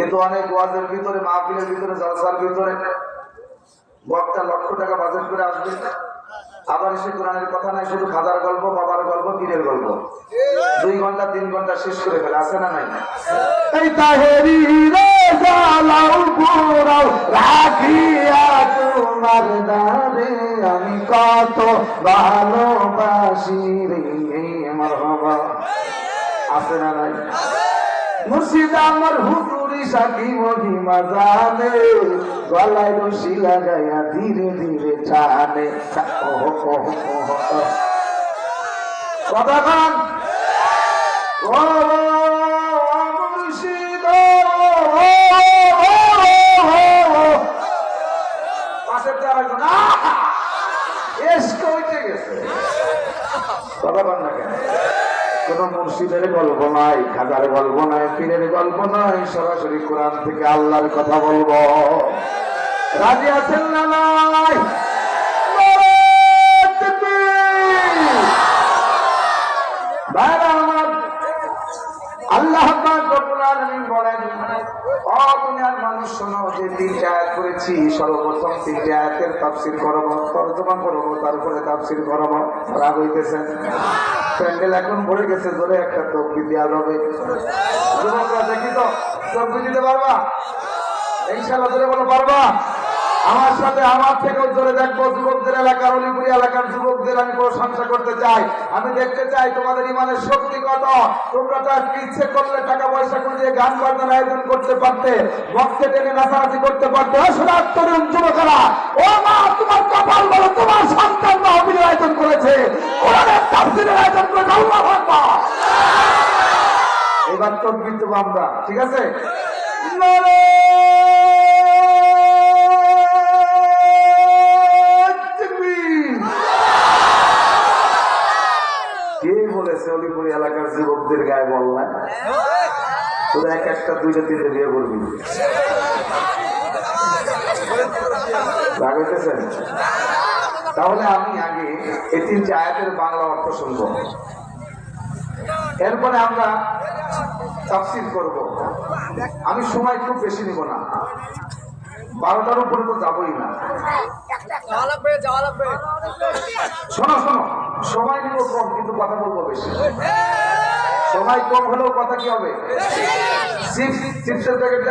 কিন্তু অনেক ওয়াজের ভিতরে মাহফিলের ভিতরে জলসার ভিতরে। বক্তা লক্ষ টাকা বাজেট করে আসবে। আবার এসে কোরআনের কথা নাই শুধু খাদার গল্প বাবার গল্প পীরের গল্প। দুই ঘণ্টা তিন ঘণ্টা শেষ করে ফেলে আছে না নাই? আমি কত ভালোবাসি রে মারহাবা। আছে না নাই? মুর্শিদ আমার হুজুরি সাকি মহিমা জানে গলায় রশি লাগাইয়া ধীরে ধীরে কথা বল না কেন? কোন মুর্শিদের গল্প নাই, খাজার গল্প নাই, পীরের গল্প নাই, সরাসরি কোরআন থেকে আল্লাহর কথা বলব। রাজি আছেন না নাই? দুনিয়ার মানুষ শোনো, যে তিনটা আয়াত করেছি সর্বপ্রথম তিনটা আয়াতের তাফসীর করব, তর্জমা করব, তারপরে তাফসীর করব। রাগ হইতেছেন প্যান্ডেল এখন ভরে গেছে ধরে একটা তকবি দেওয়া যাবে। তো তকবি দিতে পারবা? ইনশাআল্লাহ ধরে বলো, পারবা? আমার সাথে আমার থেকেও জোরে দেখব, যুবকদের এলাকার অলিপুরি এলাকার যুবকদের আমি প্রশংসা করতে চাই। আমি দেখতে চাই তোমাদের ইমানের শক্তি কত। তোমরা তো আজকে ইচ্ছে করলে টাকা পয়সা খুঁজে গান বাজনার আয়োজন করতে পারতে বক্সে টেনে নাচানাচি করতে পারতে। আসলে তরুণ যুবকেরা, ও মা, তোমার কপাল বলো, তোমার সন্তান মাহবিলের আয়োজন করেছে। কোরআনের তাফসীরের আয়োজন করেছে, আল্লাহু আকবার। এবার দেবো আমরা, ঠিক আছে? যুবকদের গায়ে বল না। তোরা এক একটা দুইটা তিনটে বিয়ে করবি। তাহলে আমি আগে এই তিনটে আয়াতের বাংলা অর্থ শুনব। এরপরে আমরা তাফসির করব। আমি সময় খুব বেশি নিব না। বারোটার উপরে তো যাবই না। শোনো শোনো, সময় নিব কম, কিন্তু কথা বলব বেশি। সময় কম হলেও কথা কি হবে? চিপস চিপসের প্যাকেট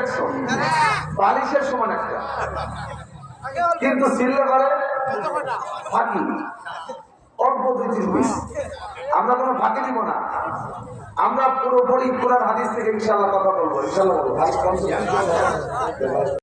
বালিশের সমান একটা। কিন্তু ফাঁকি। অল্প আমরা কোনো ফাঁকি দিব না। আমরা পুরোপুরি কোরআন হাদিস থেকে ইনশাল্লাহ কথা বলব। ইনশাল্লাহ বলব।